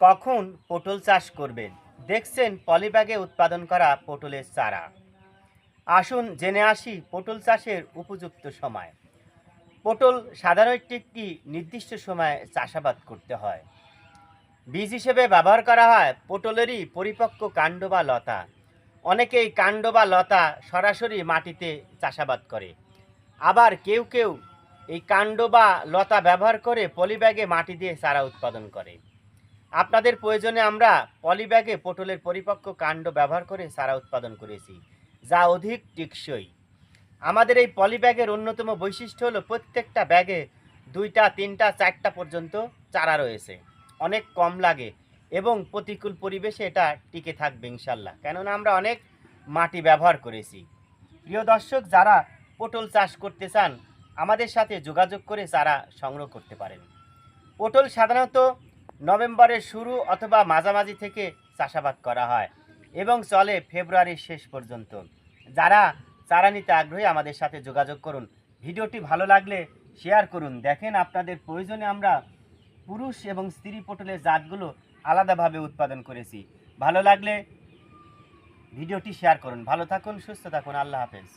কখন পটল চাষ করবেন? দেখছেন পলিব্যাগে উৎপাদন করা পটলের চারা। আসুন জেনে আসি পটল চাষের উপযুক্ত সময়। পটল সাধারণত একটি নির্দিষ্ট সময়ে চাষাবাদ করতে হয়। বীজ হিসেবে ব্যবহার করা হয় পটলেরই পরিপক্ক কাণ্ড বা লতা। অনেকেই কাণ্ড বা লতা সরাসরি মাটিতে চাষাবাদ করে। আবার কেউ কেউ এই কাণ্ড বা লতা ব্যবহার করে পলিব্যাগে মাটি দিয়ে চারা উৎপাদন করে। আপনাদের প্রয়োজনে আমরা পলিব্যাগে পটলের পরিপক্ক কাণ্ড ব্যবহার করে চারা উৎপাদন করেছি, যা অধিক টেকসই। আমাদের এই পলিব্যাগের অন্যতম বৈশিষ্ট্য হলো প্রত্যেকটা ব্যাগে দুইটা, তিনটা, চারটা পর্যন্ত চারা রয়েছে। অনেক কম লাগে এবং প্রতিকূল পরিবেশে এটা টিকে থাকবে ইনশাল্লাহ। কেননা আমরা অনেক মাটি ব্যবহার করেছি। প্রিয় দর্শক, যারা পটল চাষ করতে চান, আমাদের সাথে যোগাযোগ করে চারা সংগ্রহ করতে পারেন। পটল সাধারণত নভেম্বরের শুরু অথবা মাঝামাঝি থেকে চাষাবাদ করা হয় এবং চলে ফেব্রুয়ারির শেষ পর্যন্ত। যারা চারা নিতে আগ্রহী, আমাদের সাথে যোগাযোগ করুন। ভিডিওটি ভালো লাগলে শেয়ার করুন। দেখেন আপনাদের প্রয়োজনে আমরা পুরুষ এবং স্ত্রী পটলের জাতগুলো আলাদাভাবে উৎপাদন করেছি। ভালো লাগলে ভিডিওটি শেয়ার করুন। ভালো থাকুন, সুস্থ থাকুন। আল্লাহ হাফেজ।